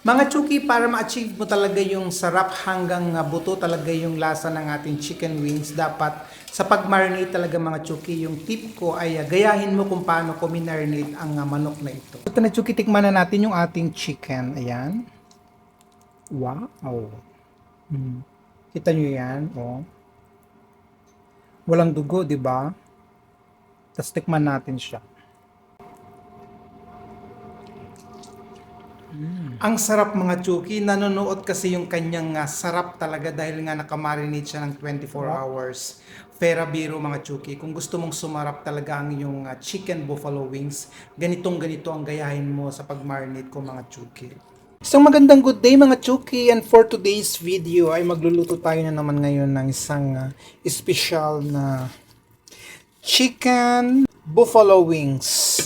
Mga Chuki, para ma-achieve mo talaga yung sarap hanggang buto talaga yung lasa ng ating chicken wings, dapat sa pag-marinate talaga mga Chuki, yung tip ko ay uh, gayahin mo kung paano ko minarinate ang uh, manok na ito. Ito na Chuki, tikman na natin yung ating chicken. Ayan. Wow. Hmm. Kita nyo yan, oh. Walang dugo, di ba? Tapos tikman natin siya. Ang sarap mga Chuki, nanonood kasi yung kanyang ah, sarap talaga dahil nga nakamarinate siya ng 24 hours. Pera biro mga Chuki, kung gusto mong sumarap talaga ang iyong ah, chicken buffalo wings, ganitong ganito ang gayahin mo sa pag-marinate ko mga Chuki. Isang magandang good day mga Chuki and for today's video ay magluluto tayo na naman ngayon ng isang ah, special na chicken buffalo wings.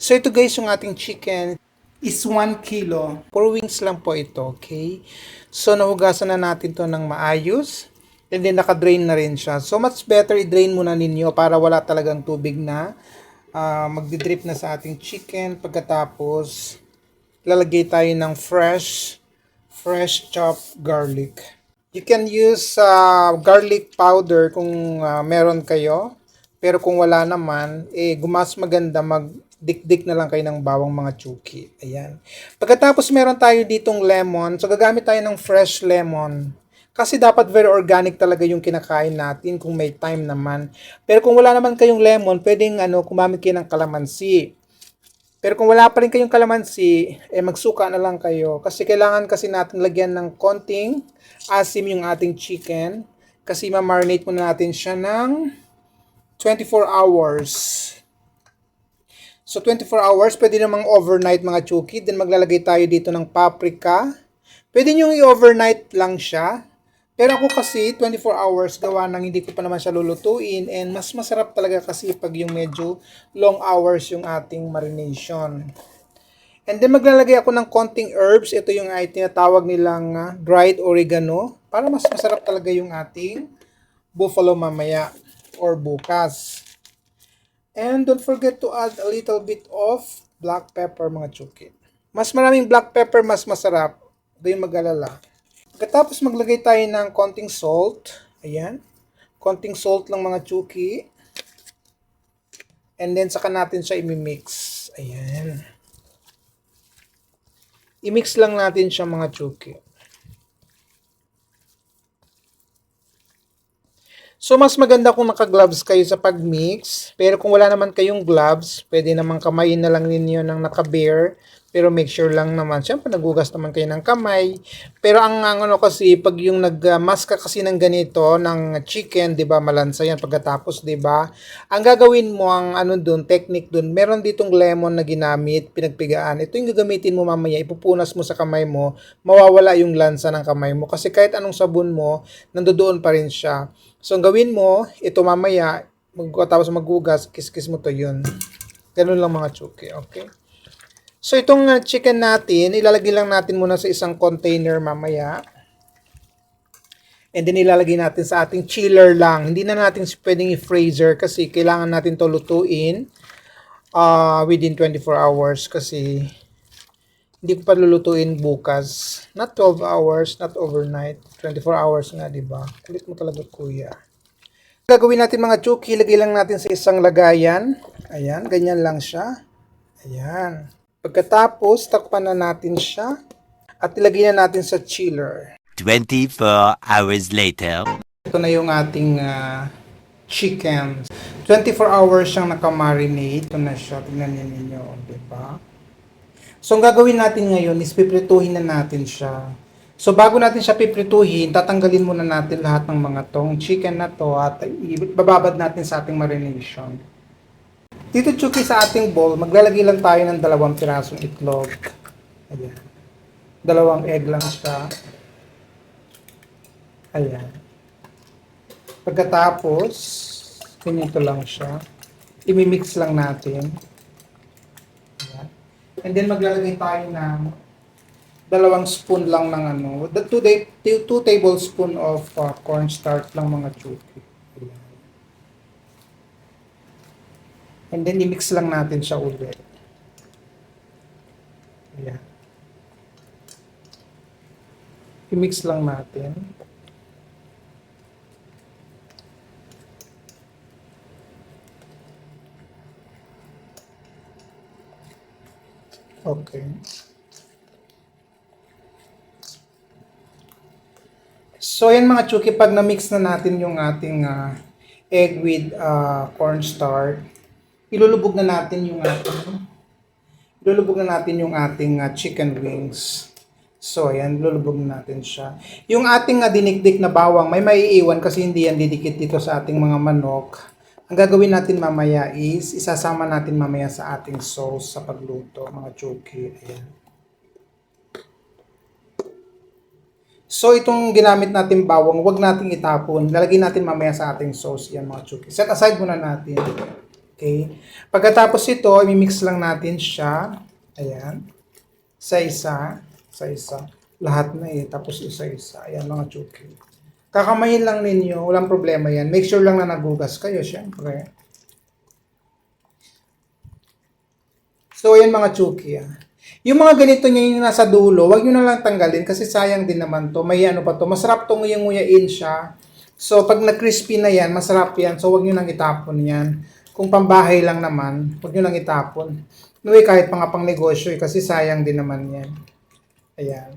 So ito guys yung ating chicken is 1 kilo. 4 wings lang po ito, okay? So nahugasan na natin to ng maayos. And then naka-drain na rin siya. So much better i-drain muna ninyo para wala talagang tubig na ah, magdi-drip na sa ating chicken. Pagkatapos lalagay tayo ng fresh fresh chopped garlic. You can use uh, garlic powder kung uh, meron kayo. Pero kung wala naman, eh gumas maganda magdikdik na lang kayo ng bawang mga chuki. Ayan. Pagkatapos meron tayo ditong lemon. So gagamit tayo ng fresh lemon. Kasi dapat very organic talaga yung kinakain natin kung may time naman. Pero kung wala naman kayong lemon, pwedeng ano, kumamit kayo ng kalamansi. Pero kung wala pa rin kayong kalamansi, eh magsuka na lang kayo. Kasi kailangan kasi natin lagyan ng konting asim yung ating chicken. Kasi ma-marinate muna natin siya ng 24 hours. So 24 hours, pwede namang overnight mga chuki. Then maglalagay tayo dito ng paprika. Pwede nyo i-overnight lang siya. Pero ako kasi 24 hours gawa nang hindi ko pa naman siya lulutuin and mas masarap talaga kasi pag yung medyo long hours yung ating marination. And then maglalagay ako ng konting herbs. Ito yung ay tinatawag nilang ah, dried oregano para mas masarap talaga yung ating buffalo mamaya or bukas. And don't forget to add a little bit of black pepper mga chuki. Mas maraming black pepper, mas masarap. Huwag kayong mag-alala. Pagkatapos maglagay tayo ng konting salt. Ayan. Konting salt lang mga chuki. And then saka natin siya imimix. Ayan. I-mix lang natin siya mga chuki. So, mas maganda kung naka-gloves kayo sa pag-mix. Pero kung wala naman kayong gloves, pwede naman kamayin na lang ninyo ng naka-bare. Pero make sure lang naman, syempre nagugas naman kayo ng kamay. Pero ang, ang ano kasi, pag yung nag-mask ka kasi ng ganito, ng chicken, di ba, malansa yan pagkatapos, di ba? Ang gagawin mo, ang ano dun, technique dun, meron ditong lemon na ginamit, pinagpigaan. Ito yung gagamitin mo mamaya, ipupunas mo sa kamay mo, mawawala yung lansa ng kamay mo. Kasi kahit anong sabon mo, nandoon pa rin siya. So, ang gawin mo, ito mamaya, mag, tapos maghugas, kiss-kiss mo to yun. Ganun lang mga chuki, okay? So, itong uh, chicken natin, ilalagay lang natin muna sa isang container mamaya. And then, ilalagay natin sa ating chiller lang. Hindi na natin pwedeng i-freezer kasi kailangan natin to lutuin uh, within 24 hours kasi hindi ko pa lulutuin bukas. Not 12 hours, not overnight. 24 hours nga, di ba? Kulit mo talaga, kuya. Gagawin natin mga chuki, ilagay lang natin sa isang lagayan. Ayan, ganyan lang siya. Ayan. Pagkatapos, takpan na natin siya at ilagay na natin sa chiller. 24 hours later. Ito na yung ating ah, chicken. 24 hours siyang nakamarinate. Ito na siya. Tingnan niyo ninyo. Di ba? So, ang gagawin natin ngayon is piprituhin na natin siya. So, bago natin siya piprituhin, tatanggalin muna natin lahat ng mga tong chicken na to at ibababad natin sa ating marination. Dito, Chucky, sa ating bowl, maglalagay lang tayo ng dalawang pirasong itlog. Ayan. Dalawang egg lang siya. Ayan. Pagkatapos, ganito lang siya. Imimix lang natin. Ayan. And then maglalagay tayo ng dalawang spoon lang ng ano, the two, day, two, tablespoon of uh, cornstarch lang mga chuki. Ayan. And then i-mix lang natin siya ulit. Ayan. I-mix lang natin. Okay. So yan mga chuki, pag na-mix na natin yung ating ah, egg with ah, cornstarch, ilulubog na natin yung ating ilulubog na natin yung ating ah, chicken wings. So, ayan, lulubog na natin siya. Yung ating uh, dinikdik na bawang, may maiiwan kasi hindi yan didikit dito sa ating mga manok. Ang gagawin natin mamaya is, isasama natin mamaya sa ating sauce sa pagluto, mga chuki. Ayan. So, itong ginamit natin bawang, wag nating itapon. Lalagyan natin mamaya sa ating sauce yan, mga chuki. Set aside muna natin. Okay. Pagkatapos ito, i-mix lang natin siya. Ayan. Sa isa. Sa isa. Lahat na eh. Tapos isa-isa. Ayan mga chuki. Kakamayin lang ninyo. Walang problema yan. Make sure lang na nagugas kayo, syempre. So, ayan mga chuki. Ah. Yung mga ganito nyo yung nasa dulo, wag nyo na lang tanggalin kasi sayang din naman to. May ano pa to. Masarap to nguyang-nguyain siya. So, pag na-crispy na yan, masarap yan. So, wag nyo nang itapon yan. Kung pambahay lang naman, wag nyo nang itapon. Anyway, kahit pang pang negosyo eh, kasi sayang din naman yan. Ayan.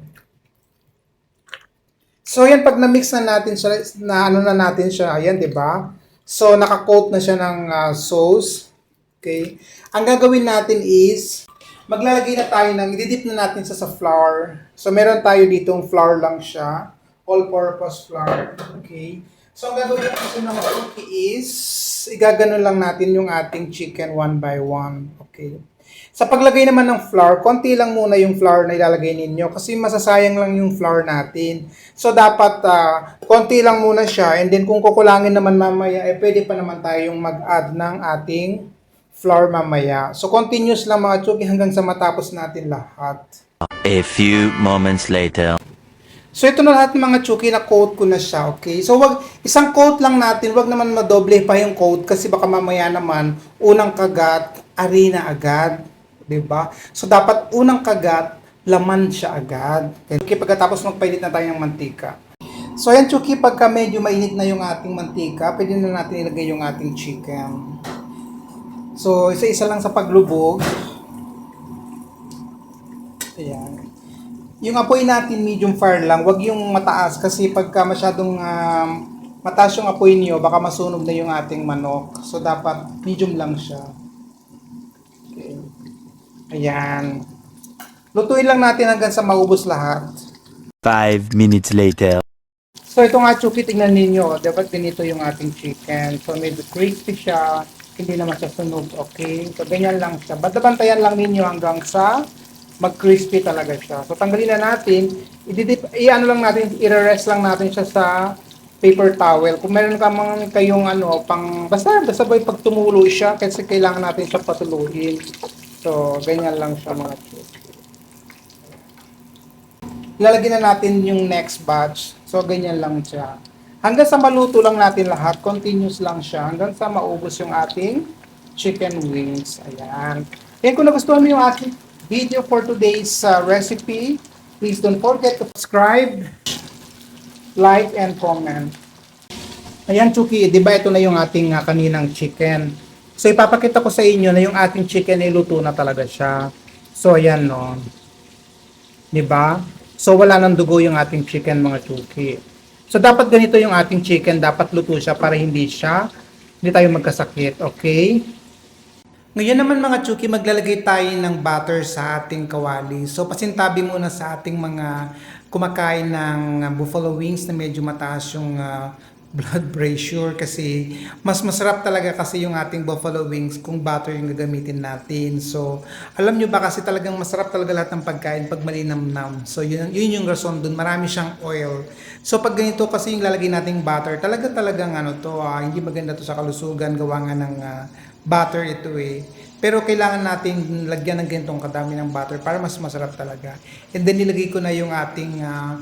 So, yan, pag na-mix na natin siya, na ano na natin siya, ayan, di ba? So, naka-coat na siya ng ah, sauce. Okay? Ang gagawin natin is, maglalagay na tayo ng, ididip na natin siya sa flour. So, meron tayo ditong flour lang siya. All-purpose flour. Okay? So, ang gagawin natin ng cookie is, igaganon lang natin yung ating chicken one by one. Okay? Sa paglagay naman ng flour, konti lang muna yung flour na ilalagay ninyo kasi masasayang lang yung flour natin. So dapat ah, konti lang muna siya and then kung kukulangin naman mamaya, eh pwede pa naman tayong mag-add ng ating flour mamaya. So continuous lang mga chuki hanggang sa matapos natin lahat. A few moments later. So ito na lahat ng mga chuki na coat ko na siya, okay? So wag isang coat lang natin, wag naman madoble pa yung coat kasi baka mamaya naman unang kagat, arena agad, 'di ba? So dapat unang kagat, laman siya agad. Okay, pagkatapos magpainit na tayo ng mantika. So ayan chuki, pagka medyo mainit na yung ating mantika, pwede na natin ilagay yung ating chicken. So isa-isa lang sa paglubog. Ayan. Yung apoy natin medium fire lang, wag yung mataas kasi pagka masyadong um, mataas yung apoy niyo, baka masunog na yung ating manok. So dapat medium lang siya. Okay. Ayan. Lutuin lang natin hanggang sa maubos lahat. Five minutes later. So ito nga Chuki, tingnan ninyo, dapat ganito yung ating chicken. So medyo crispy siya, hindi naman siya sunog, okay? So ganyan lang siya. Bantabantayan lang ninyo hanggang sa mag-crispy talaga siya. So tanggalin na natin, ididip, i-ano lang natin, i-rest lang natin siya sa paper towel. Kung meron ka mga kayong ano, pang, basta, basta ba pag tumulo siya, kasi kailangan natin siya patuluhin. So, ganyan lang siya mga Chuki. Lalagyan na natin yung next batch. So, ganyan lang siya. Hanggang sa maluto lang natin lahat, continuous lang siya. Hanggang sa maubos yung ating chicken wings. Ayan. Kaya kung nagustuhan mo yung ating video for today's uh, recipe, please don't forget to subscribe, like, and comment. Ayan, Chuki, di ba ito na yung ating uh, kaninang chicken. So, ipapakita ko sa inyo na yung ating chicken ay luto na talaga siya. So, ayan, no. Di ba? So, wala nang dugo yung ating chicken, mga Chuki. So, dapat ganito yung ating chicken. Dapat luto siya para hindi siya, hindi tayo magkasakit. Okay? Ngayon naman mga Chuki, maglalagay tayo ng butter sa ating kawali. So pasintabi muna sa ating mga kumakain ng uh, buffalo wings na medyo mataas yung uh, blood pressure kasi mas masarap talaga kasi yung ating buffalo wings kung butter yung gagamitin natin. So, alam nyo ba kasi talagang masarap talaga lahat ng pagkain pag malinamnam. So, yun, yun yung rason dun. Marami siyang oil. So, pag ganito kasi yung lalagay nating butter, talaga talagang ano to, ah, hindi maganda to sa kalusugan, gawa nga ng ah, butter ito eh. Pero kailangan nating lagyan ng ganitong kadami ng butter para mas masarap talaga. And then nilagay ko na yung ating ah,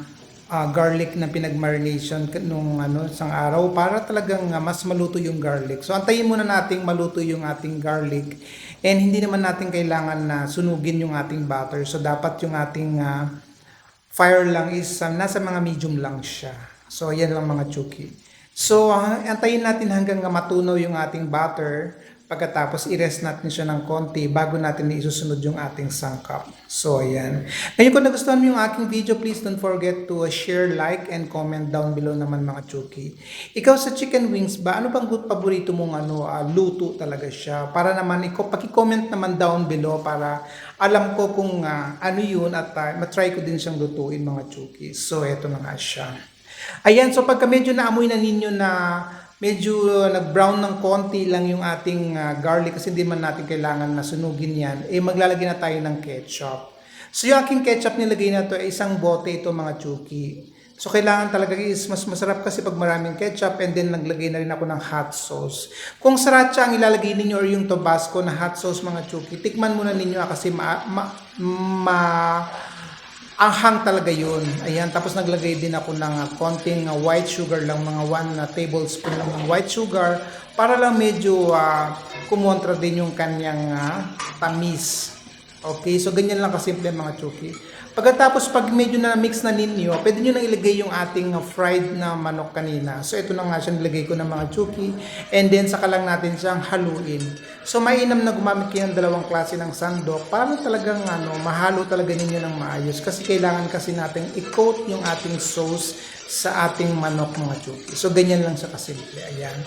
ah, garlic na pinag-marination nung ano, isang araw para talagang ah, mas maluto yung garlic. So antayin muna nating maluto yung ating garlic. And hindi naman natin kailangan na sunugin yung ating butter. So dapat yung ating ah, fire lang is uh, nasa mga medium lang siya. So, ayan lang mga chuki. So, ah, antayin natin hanggang matunaw yung ating butter. Pagkatapos, i-rest natin siya ng konti bago natin isusunod yung ating sangkap. So, ayan. Ngayon, kung nagustuhan mo yung aking video, please don't forget to uh, share, like, and comment down below naman mga chuki. Ikaw sa chicken wings ba, ano bang good paborito mong ano, ah, luto talaga siya? Para naman, ikaw, paki-comment naman down below para alam ko kung ah, ano yun at uh, matry ko din siyang lutuin mga chuki. So, eto na nga siya. Ayan, so pagka medyo naamoy na ninyo na medyo uh, nag-brown ng konti lang yung ating uh, garlic kasi hindi man natin kailangan na sunugin yan, eh maglalagay na tayo ng ketchup. So yung aking ketchup nilagay na to ay isang bote ito mga chuki. So kailangan talaga is mas masarap kasi pag maraming ketchup and then naglagay na rin ako ng hot sauce. Kung sriracha ang ilalagay ninyo or yung tabasco na hot sauce mga chuki, tikman muna ninyo ah, kasi ma, ma, ma anghang talaga yun. Ayan, tapos naglagay din ako ng uh, konting uh, white sugar lang, mga 1 na tablespoon lang ng white sugar para lang medyo uh, kumontra din yung kanyang uh, tamis. Okay, so ganyan lang kasimple mga chuki. Pagkatapos pag medyo na mix na ninyo, pwede nyo na ilagay yung ating fried na manok kanina. So ito na nga siya nilagay ko ng mga chuki and then saka lang natin siyang haluin. So mainam na gumamit kayo ng dalawang klase ng sandok para talagang ano, mahalo talaga ninyo ng maayos kasi kailangan kasi natin i-coat yung ating sauce sa ating manok mga chuki. So ganyan lang siya kasimple. Ayan.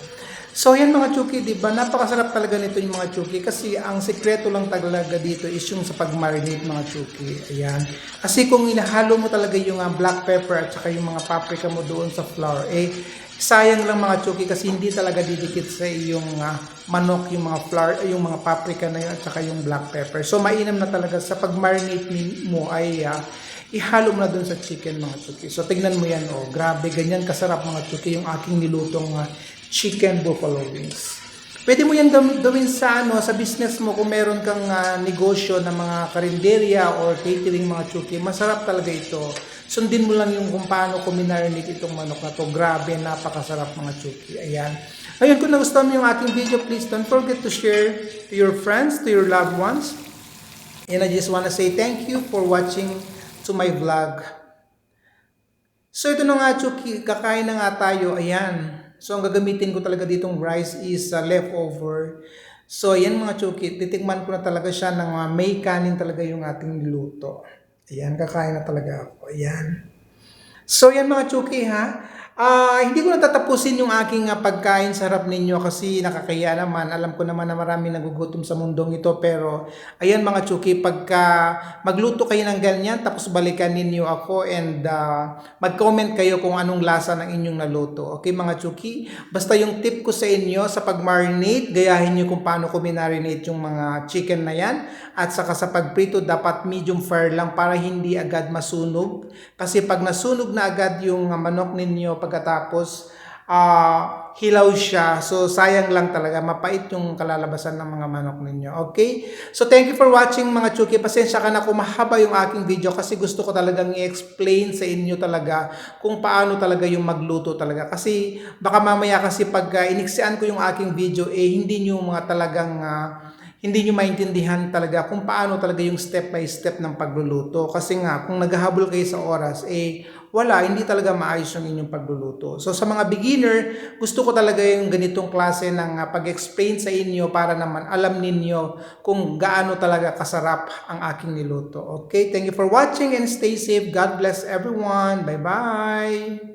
So yan mga chuki, di ba? Napakasarap talaga nito yung mga chuki kasi ang sekreto lang talaga dito is yung sa pag-marinate mga chuki. Ayan. Kasi kung inahalo mo talaga yung uh, black pepper at saka yung mga paprika mo doon sa flour, eh sayang lang mga chuki kasi hindi talaga didikit sa iyong uh, manok yung mga flour, yung mga paprika na yun at saka yung black pepper. So mainam na talaga sa pag-marinate mo ay uh, ihalo mo na doon sa chicken mga chuki. So tignan mo yan, oh, grabe, ganyan kasarap mga chuki yung aking nilutong uh, chicken buffalo wings. Pwede mo yan gawin sa ano sa business mo kung meron kang ah, negosyo ng mga karinderya or catering mga chuki. Masarap talaga ito. Sundin mo lang yung kung paano ko minarinate itong manok na to. Grabe, napakasarap mga chuki. Ayan. Ayun, kung nagustuhan mo yung aking video, please don't forget to share to your friends, to your loved ones. And I just wanna say thank you for watching to my vlog. So ito na nga Chuki, kakain na nga tayo, ayan. So ang gagamitin ko talaga ditong rice is uh, leftover. So ayan mga Chuki, titikman ko na talaga siya ng uh, may kanin talaga yung ating niluto. Ayan, kakain na talaga ako, ayan. So yan mga Chuki ha, Ah, hindi ko natatapusin yung aking ah, pagkain sa harap ninyo kasi nakakaya naman. Alam ko naman na marami nagugutom sa mundong ito pero ayan mga chuki, pagka magluto kayo ng ganyan tapos balikan ninyo ako and ah, mag-comment kayo kung anong lasa ng inyong naluto. Okay mga chuki? Basta yung tip ko sa inyo sa pag-marinate, gayahin nyo kung paano ko minarinate yung mga chicken na yan at saka sa pagprito dapat medium fire lang para hindi agad masunog. Kasi pag nasunog na agad yung manok ninyo pagkatapos ah hilaw siya. So, sayang lang talaga. Mapait yung kalalabasan ng mga manok ninyo. Okay? So, thank you for watching mga chuki. Pasensya ka na kung mahaba yung aking video kasi gusto ko talagang i-explain sa inyo talaga kung paano talaga yung magluto talaga. Kasi baka mamaya kasi pag uh, iniksian ko yung aking video, eh hindi nyo mga talagang ah, hindi nyo maintindihan talaga kung paano talaga yung step by step ng pagluluto. Kasi nga, kung naghahabol kayo sa oras, eh, wala, hindi talaga maayos yung inyong pagluluto. So, sa mga beginner, gusto ko talaga yung ganitong klase ng uh, pag-explain sa inyo para naman alam ninyo kung gaano talaga kasarap ang aking niluto. Okay, thank you for watching and stay safe. God bless everyone. Bye-bye!